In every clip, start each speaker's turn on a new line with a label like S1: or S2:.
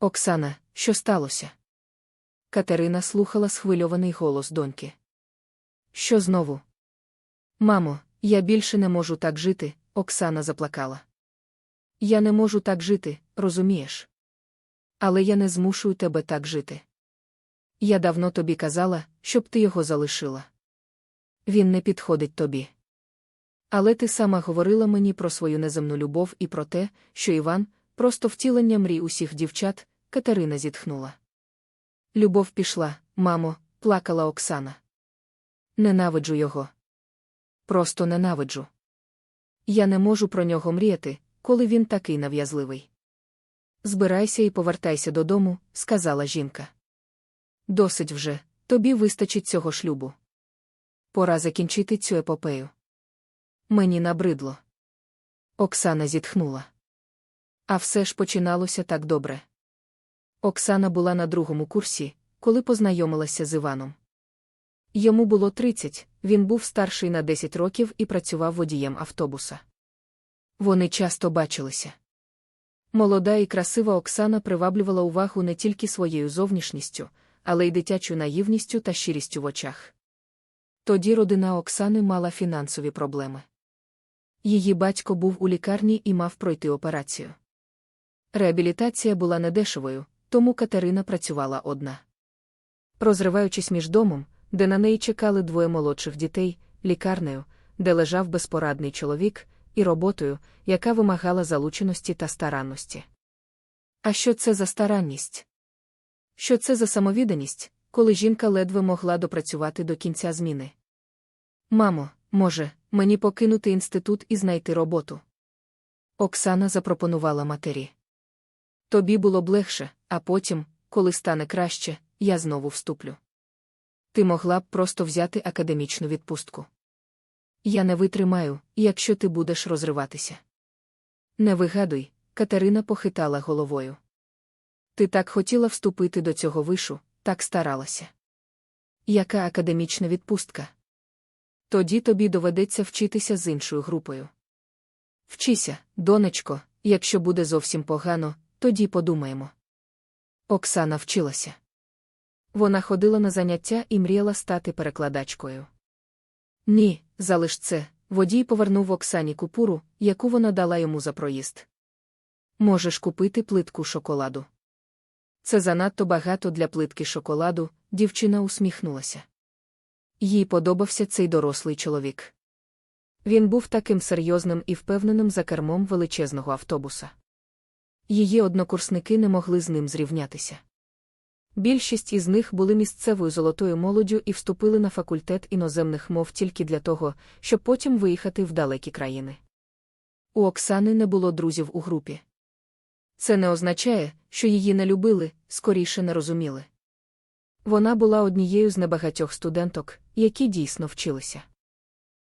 S1: Оксана, що сталося? Катерина слухала схвильований голос доньки. Що знову? Мамо, я більше не можу так жити, Оксана заплакала. Я не можу так жити, розумієш? Але я не змушую тебе так жити. Я давно тобі казала, щоб ти його залишила. Він не підходить тобі. Але ти сама говорила мені про свою неземну любов і про те, що Іван просто втілення мрій усіх дівчат, Катерина зітхнула. Любов пішла, мамо, плакала Оксана. Ненавиджу його. Просто ненавиджу. Я не можу про нього мріяти, коли він такий нав'язливий. Збирайся і повертайся додому, сказала жінка. Досить вже, тобі вистачить цього шлюбу. Пора закінчити цю епопею. Мені набридло. Оксана зітхнула. А все ж починалося так добре. Оксана була на другому курсі, коли познайомилася з Іваном. Йому було 30, він був старший на 10 років і працював водієм автобуса. Вони часто бачилися. Молода і красива Оксана приваблювала увагу не тільки своєю зовнішністю, але й дитячою наївністю та щирістю в очах. Тоді родина Оксани мала фінансові проблеми. Її батько був у лікарні і мав пройти операцію. Реабілітація була недешевою, тому Катерина працювала одна. Розриваючись між домом, де на неї чекали двоє молодших дітей, лікарнею, де лежав безпорадний чоловік, і роботою, яка вимагала залученості та старанності. А що це за старанність? Що це за самовіданість, коли жінка ледве могла допрацювати до кінця зміни? Мамо, може, мені покинути інститут і знайти роботу. Оксана запропонувала матері. Тобі було б легше, а потім, коли стане краще, я знову вступлю. Ти могла б просто взяти академічну відпустку. Я не витримаю, якщо ти будеш розриватися. Не вигадуй, Катерина похитала головою. Ти так хотіла вступити до цього вишу, так старалася. Яка академічна відпустка? Тоді тобі доведеться вчитися з іншою групою. Вчися, донечко, якщо буде зовсім погано, тоді подумаємо. Оксана вчилася. Вона ходила на заняття і мріяла стати перекладачкою. Ні, залиш це, водій повернув Оксані купуру, яку вона дала йому за проїзд. Можеш купити плитку шоколаду. Це занадто багато для плитки шоколаду, дівчина усміхнулася. Їй подобався цей дорослий чоловік. Він був таким серйозним і впевненим за кермом величезного автобуса. Її однокурсники не могли з ним зрівнятися. Більшість із них були місцевою золотою молоддю і вступили на факультет іноземних мов тільки для того, щоб потім виїхати в далекі країни. У Оксани не було друзів у групі. Це не означає, що її не любили, скоріше не розуміли. Вона була однією з небагатьох студенток, які дійсно вчилися.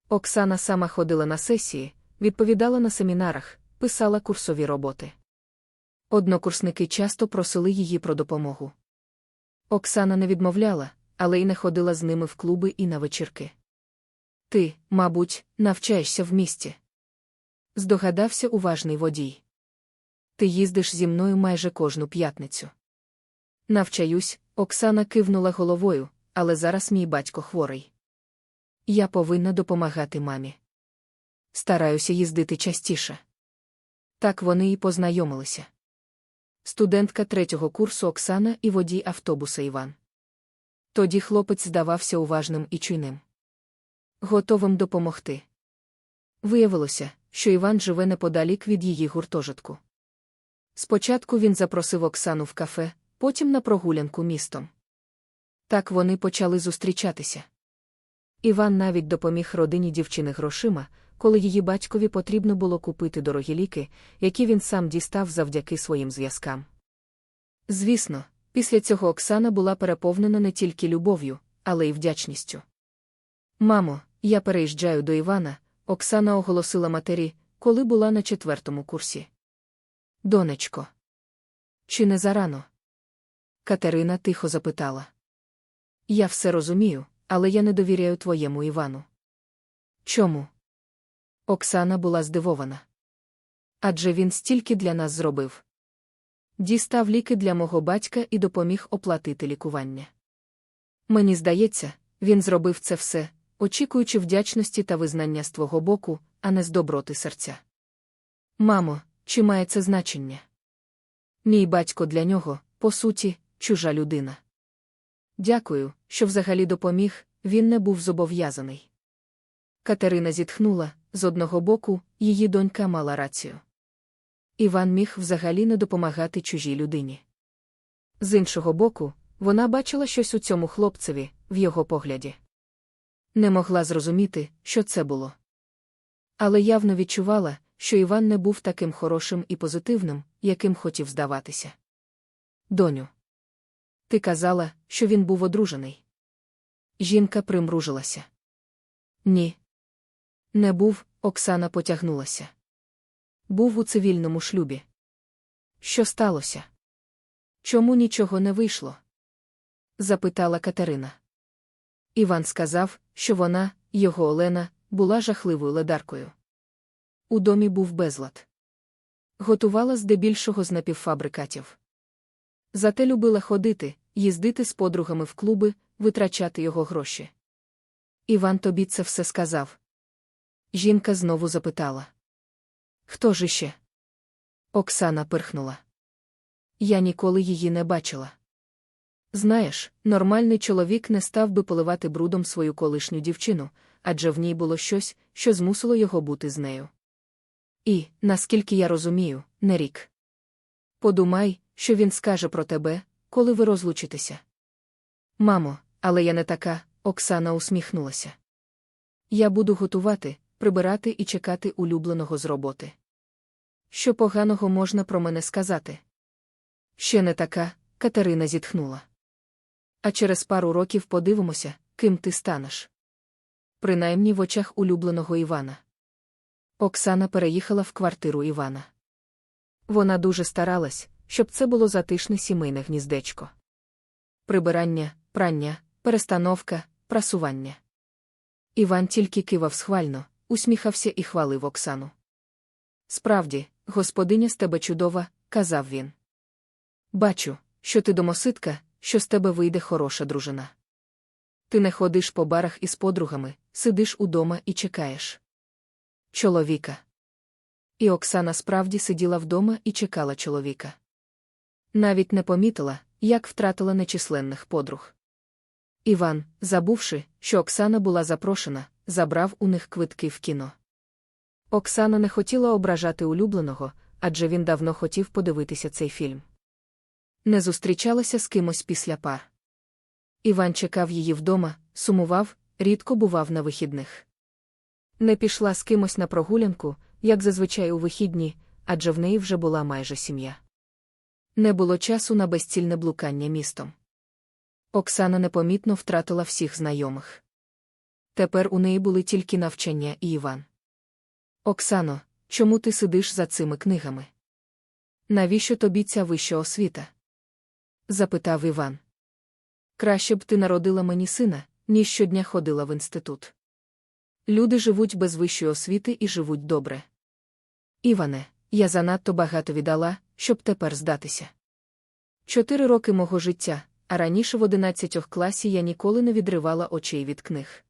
S1: Оксана сама ходила на сесії, відповідала на семінарах, писала курсові роботи. Однокурсники часто просили її про допомогу. Оксана не відмовляла, але й не ходила з ними в клуби і на вечірки. Ти, мабуть, навчаєшся в місті. Здогадався уважний водій. Ти їздиш зі мною майже кожну п'ятницю. Навчаюсь, Оксана кивнула головою, але зараз мій батько хворий. Я повинна допомагати мамі. Стараюся їздити частіше. Так вони і познайомилися. Студентка третього курсу Оксана і водій автобуса Іван. Тоді хлопець здавався уважним і чуйним. Готовим допомогти. Виявилося, що Іван живе неподалік від її гуртожитку. Спочатку він запросив Оксану в кафе, потім на прогулянку містом. Так вони почали зустрічатися. Іван навіть допоміг родині дівчини грошима, коли її батькові потрібно було купити дорогі ліки, які він сам дістав завдяки своїм зв'язкам. Звісно, після цього Оксана була переповнена не тільки любов'ю, але й вдячністю. Мамо, я переїжджаю до Івана, Оксана оголосила матері, коли була на четвертому курсі. Донечко. Чи не зарано? Катерина тихо запитала. Я все розумію, але я не довіряю твоєму Івану. Чому? Оксана була здивована. Адже він стільки для нас зробив. Дістав ліки для мого батька і допоміг оплатити лікування. Мені здається, він зробив це все, очікуючи вдячності та визнання з твого боку, а не з доброти серця. Мамо, чи має це значення? Мій батько для нього, по суті, чужа людина. Дякую, що взагалі допоміг, він не був зобов'язаний. Катерина зітхнула з одного боку, її донька мала рацію. Іван міг взагалі не допомагати чужій людині. З іншого боку, вона бачила щось у цьому хлопцеві, в його погляді. Не могла зрозуміти, що це було. Але явно відчувала, що Іван не був таким хорошим і позитивним, яким хотів здаватися. Доню. Ти казала, що він був одружений. Жінка примружилася. Ні. Не був, Оксана потягнулася. Був у цивільному шлюбі. Що сталося? Чому нічого не вийшло? запитала Катерина. Іван сказав, що вона, його Олена, була жахливою ледаркою. У домі був безлад. Готувала здебільшого з напівфабрикатів. Зате любила ходити, їздити з подругами в клуби, витрачати його гроші. Іван тобі це все сказав. Жінка знову запитала. Хто ж іще? Оксана пирхнула. Я ніколи її не бачила. Знаєш, нормальний чоловік не став би поливати брудом свою колишню дівчину, адже в ній було щось, що змусило його бути з нею. І, наскільки я розумію, не рік. Подумай, що він скаже про тебе, коли ви розлучитеся. Мамо, але я не така, Оксана усміхнулася. Я буду готувати, прибирати і чекати улюбленого з роботи. Що поганого можна про мене сказати? Ще не така, Катерина зітхнула. А через пару років подивимося, ким ти станеш. Принаймні в очах улюбленого Івана. Оксана переїхала в квартиру Івана. Вона дуже старалась, щоб це було затишне сімейне гніздечко. Прибирання, прання, перестановка, прасування. Іван тільки кивав схвально, усміхався і хвалив Оксану. Справді, господиня з тебе чудова, казав він. Бачу, що ти домосидка, що з тебе вийде хороша дружина. Ти не ходиш по барах із подругами, сидиш удома і чекаєш. Чоловіка. І Оксана справді сиділа вдома і чекала чоловіка. Навіть не помітила, як втратила нечисленних подруг. Іван, забувши, що Оксана була запрошена, забрав у них квитки в кіно. Оксана не хотіла ображати улюбленого, адже він давно хотів подивитися цей фільм. Не зустрічалася з кимось після пар. Іван чекав її вдома, сумував, рідко бував на вихідних. Не пішла з кимось на прогулянку, як зазвичай у вихідні, адже в неї вже була майже сім'я. Не було часу на безцільне блукання містом. Оксана непомітно втратила всіх знайомих. Тепер у неї були тільки навчання і Іван. Оксано, чому ти сидиш за цими книгами? Навіщо тобі ця вища освіта? запитав Іван. Краще б ти народила мені сина, ніж щодня ходила в інститут. Люди живуть без вищої освіти і живуть добре. Іване, я занадто багато віддала, щоб тепер здатися. Чотири роки мого життя, а раніше в одинадцятьох класі я ніколи не відривала очей від книг.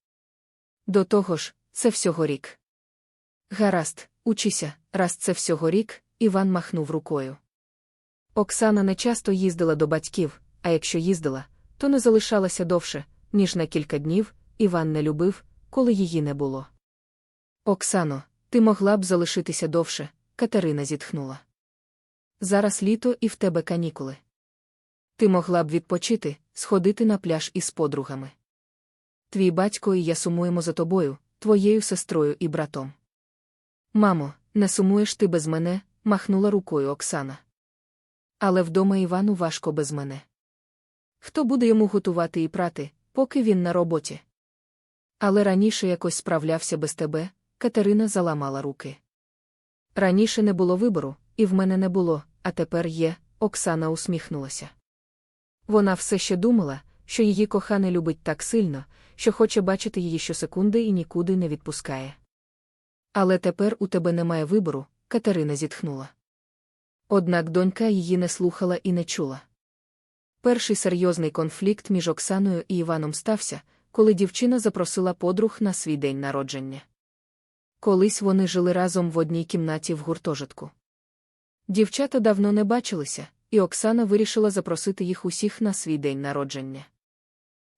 S1: До того ж, це всього рік. Гаразд, учися, раз це всього рік, Іван махнув рукою. Оксана не часто їздила до батьків, а якщо їздила, то не залишалася довше, ніж на кілька днів, Іван не любив, коли її не було. Оксано, ти могла б залишитися довше, Катерина зітхнула. Зараз літо і в тебе канікули. Ти могла б відпочити, сходити на пляж із подругами. Твій батько і я сумуємо за тобою, твоєю сестрою і братом. Мамо, не сумуєш ти без мене, махнула рукою Оксана. Але вдома Івану важко без мене. Хто буде йому готувати і прати, поки він на роботі? Але раніше якось справлявся без тебе, Катерина заламала руки. Раніше не було вибору, і в мене не було, а тепер є, Оксана усміхнулася. Вона все ще думала, що її коханий любить так сильно, що хоче бачити її щосекунди і нікуди не відпускає. Але тепер у тебе немає вибору, Катерина зітхнула. Однак донька її не слухала і не чула. Перший серйозний конфлікт між Оксаною і Іваном стався, коли дівчина запросила подруг на свій день народження. Колись вони жили разом в одній кімнаті в гуртожитку. Дівчата давно не бачилися, і Оксана вирішила запросити їх усіх на свій день народження.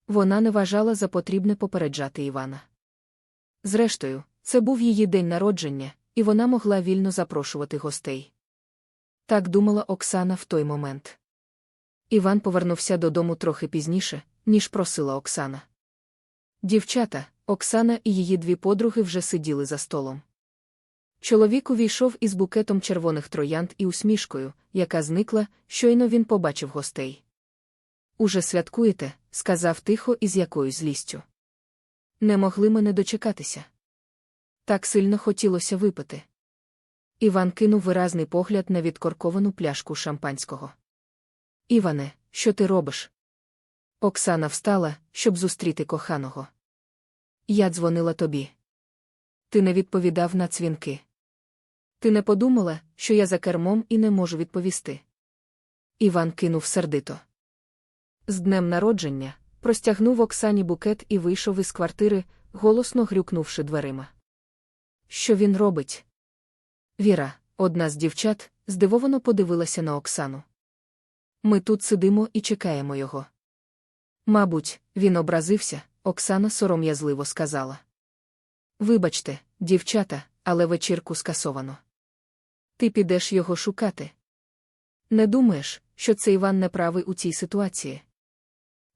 S1: Вона не вважала за потрібне попереджати Івана. Зрештою, це був її день народження, і вона могла вільно запрошувати гостей. Так думала Оксана в той момент. Іван повернувся додому трохи пізніше, ніж просила Оксана. Дівчата, Оксана і її дві подруги вже сиділи за столом. Чоловік увійшов із букетом червоних троянд і усмішкою, яка зникла, щойно він побачив гостей. Уже святкуєте, сказав тихо і з якоюсь злістю. Не могли мене дочекатися. Так сильно хотілося випити. Іван кинув виразний погляд на відкорковану пляшку шампанського. Іване, що ти робиш? Оксана встала, щоб зустріти коханого. Я дзвонила тобі. Ти не відповідав на дзвінки. Ти не подумала, що я за кермом і не можу відповісти. Іван кинув сердито. З днем народження простягнув Оксані букет і вийшов із квартири, голосно грюкнувши дверима. Що він робить? Віра, одна з дівчат, здивовано подивилася на Оксану. Ми тут сидимо і чекаємо його. Мабуть, він образився, Оксана сором'язливо сказала. Вибачте, дівчата, але вечірку скасовано. Ти підеш його шукати. Не думаєш, що це Іван неправий у цій ситуації?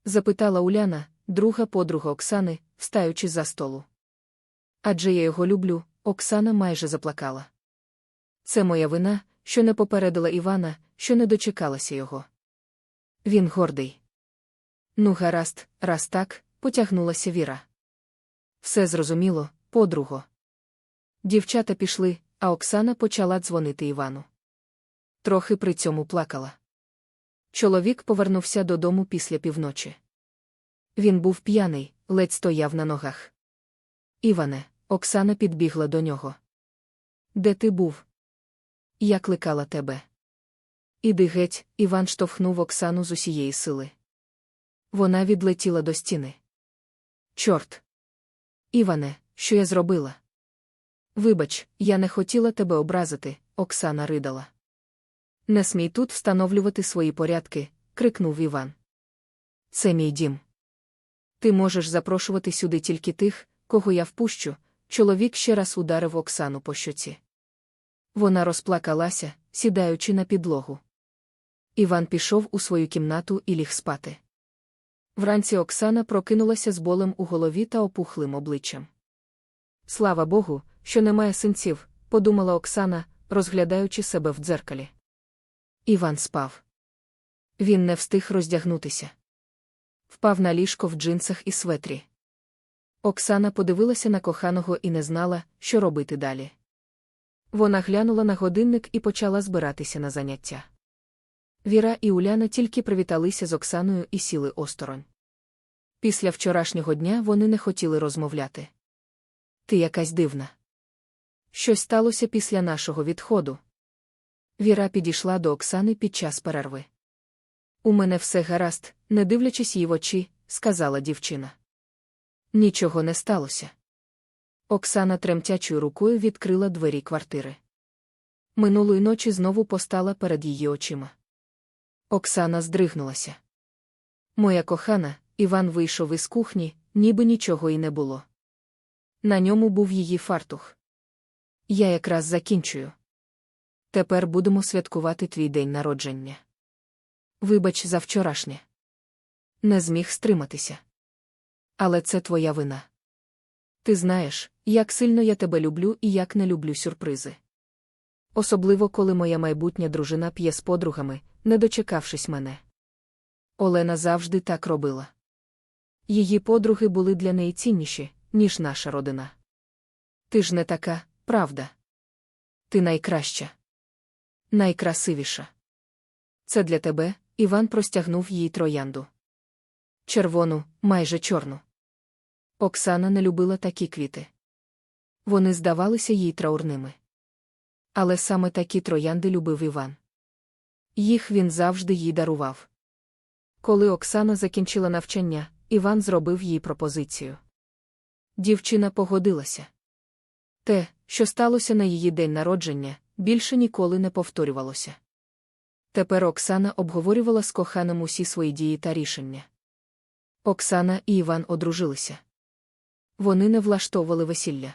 S1: Запитала Уляна, друга подруга Оксани, встаючи за столу. Адже я його люблю, Оксана майже заплакала. Це моя вина, що не попередила Івана, що не дочекалася його. Він гордий. Ну, гаразд, раз так, потягнулася Віра. Все зрозуміло, подруго. Дівчата пішли, а Оксана почала дзвонити Івану. Трохи при цьому плакала. Чоловік повернувся додому після півночі. Він був п'яний, ледь стояв на ногах. Іване, Оксана підбігла до нього. Де ти був? Я кликала тебе. Іди геть, Іван штовхнув Оксану з усієї сили. Вона відлетіла до стіни. Чорт. Іване, що я зробила? Вибач, я не хотіла тебе образити, Оксана ридала. Не смій тут встановлювати свої порядки, крикнув Іван. Це мій дім. Ти можеш запрошувати сюди тільки тих, кого я впущу. Чоловік ще раз ударив Оксану по щоці. Вона розплакалася, сідаючи на підлогу. Іван пішов у свою кімнату і ліг спати. Вранці Оксана прокинулася з болем у голові та опухлим обличчям. Слава Богу, що немає синців, подумала Оксана, розглядаючи себе в дзеркалі. Іван спав. Він не встиг роздягнутися. Впав на ліжко в джинсах і светрі. Оксана подивилася на коханого і не знала, що робити далі. Вона глянула на годинник і почала збиратися на заняття. Віра і Уляна тільки привіталися з Оксаною і сіли осторонь. Після вчорашнього дня вони не хотіли розмовляти. Ти якась дивна. Щось сталося після нашого відходу. Віра підійшла до Оксани під час перерви. У мене все гаразд, не дивлячись їй в очі, сказала дівчина. Нічого не сталося. Оксана тремтячою рукою відкрила двері квартири. Минулої ночі знову постала перед її очима. Оксана здригнулася. Моя кохана, Іван вийшов із кухні, ніби нічого й не було. На ньому був її фартух. Я якраз закінчую. Тепер будемо святкувати твій день народження. Вибач за вчорашнє. Не зміг стриматися. Але це твоя вина. Ти знаєш, як сильно я тебе люблю і як не люблю сюрпризи. Особливо, коли моя майбутня дружина п'є з подругами, не дочекавшись мене. Олена завжди так робила. Її подруги були для неї цінніші, ніж наша родина. Ти ж не така, правда. Ти найкраща, найкрасивіша. Це для тебе, Іван простягнув їй троянду. Червону, майже чорну. Оксана не любила такі квіти. Вони здавалися їй траурними. Але саме такі троянди любив Іван. Їх він завжди їй дарував. Коли Оксана закінчила навчання, Іван зробив їй пропозицію. Дівчина погодилася. Те, що сталося на її день народження, більше ніколи не повторювалося. Тепер Оксана обговорювала з коханим усі свої дії та рішення. Оксана і Іван одружилися. Вони не влаштовували весілля.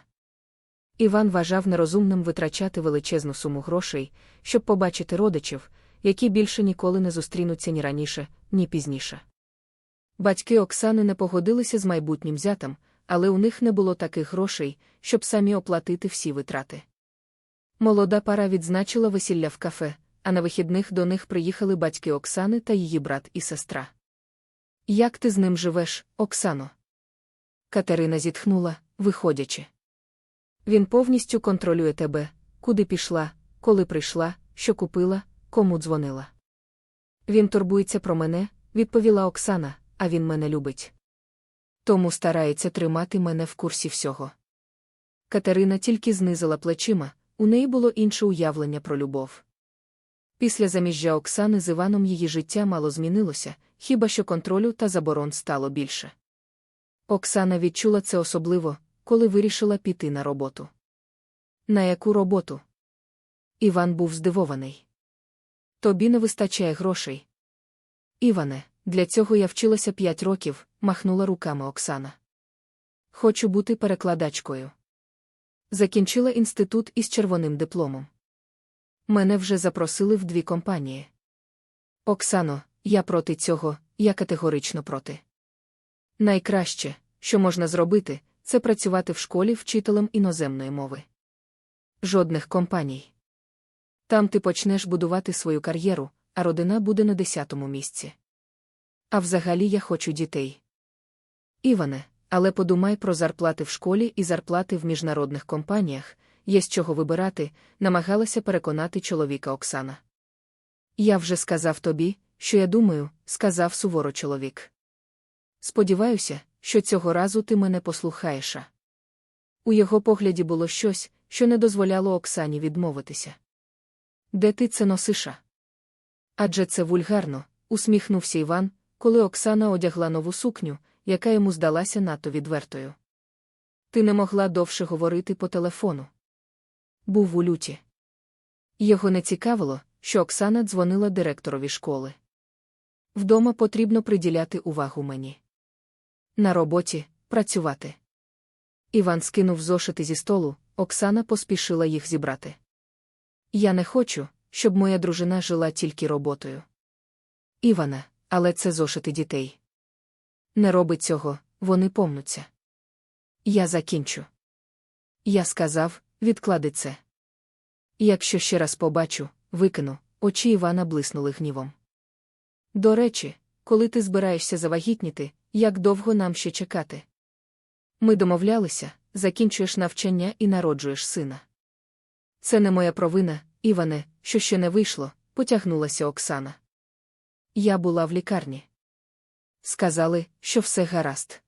S1: Іван вважав нерозумним витрачати величезну суму грошей, щоб побачити родичів, які більше ніколи не зустрінуться ні раніше, ні пізніше. Батьки Оксани не погодилися з майбутнім зятем, але у них не було таких грошей, щоб самі оплатити всі витрати. Молода пара відзначила весілля в кафе, а на вихідних до них приїхали батьки Оксани та її брат і сестра. Як ти з ним живеш, Оксано? Катерина зітхнула, виходячи. Він повністю контролює тебе, куди пішла, коли прийшла, що купила, кому дзвонила. Він турбується про мене, відповіла Оксана, а він мене любить. Тому старається тримати мене в курсі всього. Катерина тільки знизила плечима, у неї було інше уявлення про любов. Після заміжжя Оксани з Іваном її життя мало змінилося, хіба що контролю та заборон стало більше. Оксана відчула це особливо, коли вирішила піти на роботу. На яку роботу? Іван був здивований. Тобі не вистачає грошей. Іване, для цього я вчилася п'ять років, махнула руками Оксана. Хочу бути перекладачкою. Закінчила інститут із червоним дипломом. Мене вже запросили в дві компанії. Оксано, я проти цього, я категорично проти. Найкраще, що можна зробити, це працювати в школі вчителем іноземної мови. Жодних компаній. Там ти почнеш будувати свою кар'єру, а родина буде на десятому місці. А взагалі я хочу дітей. Іване, але подумай про зарплати в школі і зарплати в міжнародних компаніях, є з чого вибирати, намагалася переконати чоловіка Оксана. Я вже сказав тобі, що я думаю, сказав суворо чоловік. Сподіваюся, що цього разу ти мене послухаєш. У його погляді було щось, що не дозволяло Оксані відмовитися. Де ти це носиша? Адже це вульгарно, усміхнувся Іван, коли Оксана одягла нову сукню, яка йому здалася надто відвертою. Ти не могла довше говорити по телефону. Був у люті. Його не цікавило, що Оксана дзвонила директорові школи. Вдома потрібно приділяти увагу мені. На роботі працювати. Іван скинув зошити зі столу, Оксана поспішила їх зібрати. Я не хочу, щоб моя дружина жила тільки роботою. Івана, але це зошити дітей. Не роби цього, вони помнуться. Я закінчу. Я сказав, відклади це. Якщо ще раз побачу, викину, очі Івана блиснули гнівом. До речі, коли ти збираєшся завагітніти, як довго нам ще чекати? Ми домовлялися, закінчуєш навчання і народжуєш сина. Це не моя провина, Іване, що ще не вийшло, потягнулася Оксана. Я була в лікарні. Сказали, що все гаразд.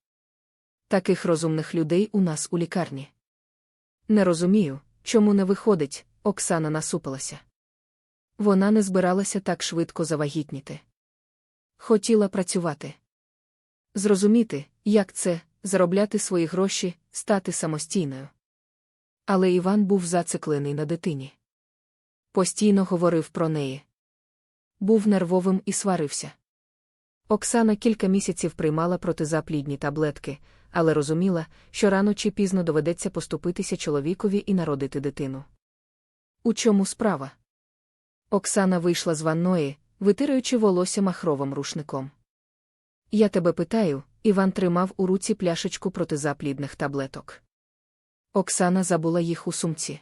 S1: Таких розумних людей у нас у лікарні. Не розумію, чому не виходить, Оксана насупилася. Вона не збиралася так швидко завагітніти. Хотіла працювати. Зрозуміти, як це, заробляти свої гроші, стати самостійною. Але Іван був зациклений на дитині. Постійно говорив про неї. Був нервовим і сварився. Оксана кілька місяців приймала протизаплідні таблетки, але розуміла, що рано чи пізно доведеться поступитися чоловікові і народити дитину. У чому справа? Оксана вийшла з ванної, витираючи волосся махровим рушником. Я тебе питаю, Іван тримав у руці пляшечку протизаплідних таблеток. Оксана забула їх у сумці.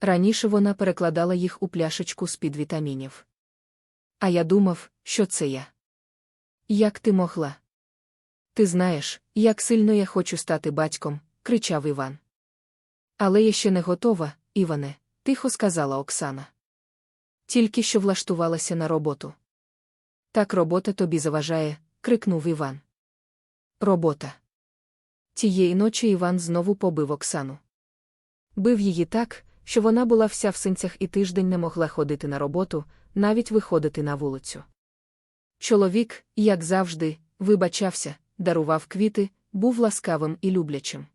S1: Раніше вона перекладала їх у пляшечку з під вітамінів. А я думав, що це я. Як ти могла? Ти знаєш, як сильно я хочу стати батьком, кричав Іван. Але я ще не готова, Іване, тихо сказала Оксана. Тільки що влаштувалася на роботу. Так робота тобі заважає, крикнув Іван. Робота. Тієї ночі Іван знову побив Оксану. Бив її так, що вона була вся в синцях і тиждень не могла ходити на роботу, навіть виходити на вулицю. Чоловік, як завжди, вибачався, дарував квіти, був ласкавим і люблячим.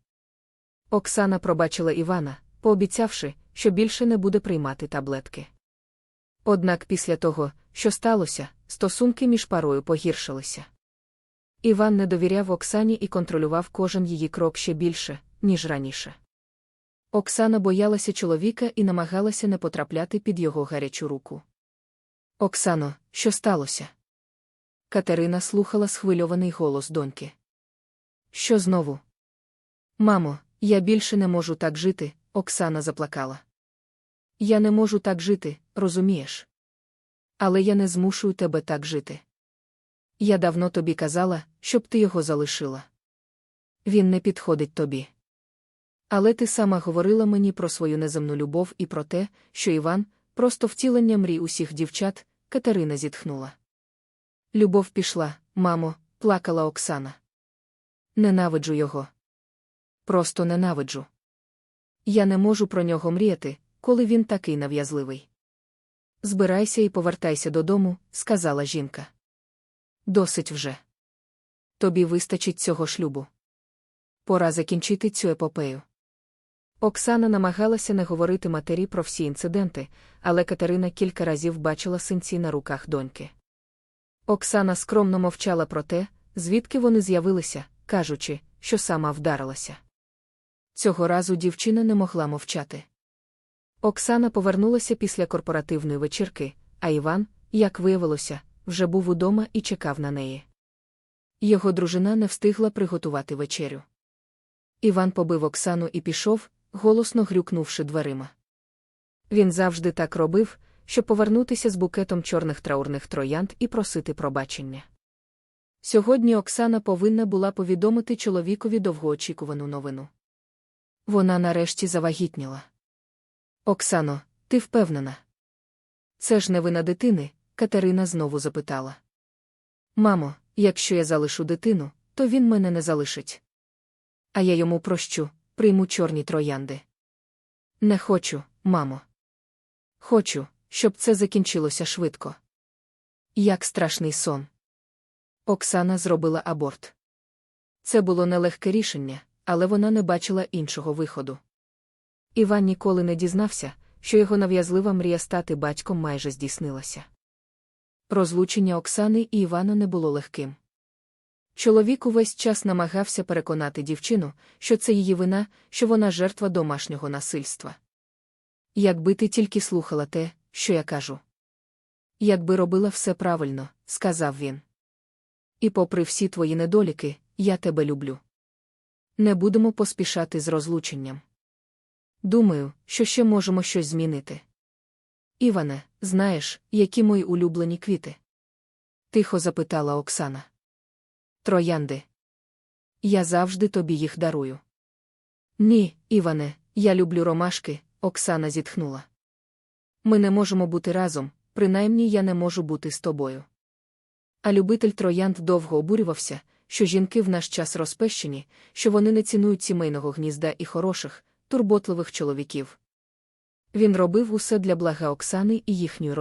S1: Оксана пробачила Івана, пообіцявши, що більше не буде приймати таблетки. Однак після того, що сталося, стосунки між парою погіршилися. Іван не довіряв Оксані і контролював кожен її крок ще більше, ніж раніше. Оксана боялася чоловіка і намагалася не потрапляти під його гарячу руку. Оксано, що сталося? Катерина слухала схвильований голос доньки. Що знову? Мамо, я більше не можу так жити, Оксана заплакала. Я не можу так жити, розумієш? Але я не змушую тебе так жити. Я давно тобі казала, щоб ти його залишила. Він не підходить тобі. Але ти сама говорила мені про свою неземну любов і про те, що Іван просто втілення мрій усіх дівчат, Катерина зітхнула. Любов пішла, мамо, плакала Оксана. Ненавиджу його. Просто ненавиджу. Я не можу про нього мріяти, коли він такий нав'язливий. Збирайся і повертайся додому, сказала жінка. Досить вже. Тобі вистачить цього шлюбу. Пора закінчити цю епопею. Оксана намагалася не говорити матері про всі інциденти, але Катерина кілька разів бачила синці на руках доньки. Оксана скромно мовчала про те, звідки вони з'явилися, кажучи, що сама вдарилася. Цього разу дівчина не могла мовчати. Оксана повернулася після корпоративної вечірки, а Іван, як виявилося, вже був удома і чекав на неї. Його дружина не встигла приготувати вечерю. Іван побив Оксану і пішов, голосно грюкнувши дверима. Він завжди так робив, щоб повернутися з букетом чорних траурних троянд і просити пробачення. Сьогодні Оксана повинна була повідомити чоловікові довгоочікувану новину. Вона нарешті завагітніла. Оксано, ти впевнена? Це ж не вина дитини, Катерина знову запитала. Мамо, якщо я залишу дитину, то він мене не залишить. А я йому прощу, прийму чорні троянди. Не хочу, мамо. Хочу, щоб це закінчилося швидко. Як страшний сон. Оксана зробила аборт. Це було нелегке рішення, але вона не бачила іншого виходу. Іван ніколи не дізнався, що його нав'язлива мрія стати батьком майже здійснилася. Розлучення Оксани і Івана не було легким. Чоловік увесь час намагався переконати дівчину, що це її вина, що вона жертва домашнього насильства. Якби ти тільки слухала те, що я кажу. Якби робила все правильно, сказав він. І попри всі твої недоліки, я тебе люблю. Не будемо поспішати з розлученням. Думаю, що ще можемо щось змінити. Іване, знаєш, які мої улюблені квіти? Тихо запитала Оксана. Троянди. Я завжди тобі їх дарую. Ні, Іване, я люблю ромашки, Оксана зітхнула. Ми не можемо бути разом, принаймні я не можу бути з тобою. А любитель троянд довго обурювався, що жінки в наш час розпещені, що вони не цінують сімейного гнізда і хороших, турботливих чоловіків. Він робив усе для блага Оксани і їхньої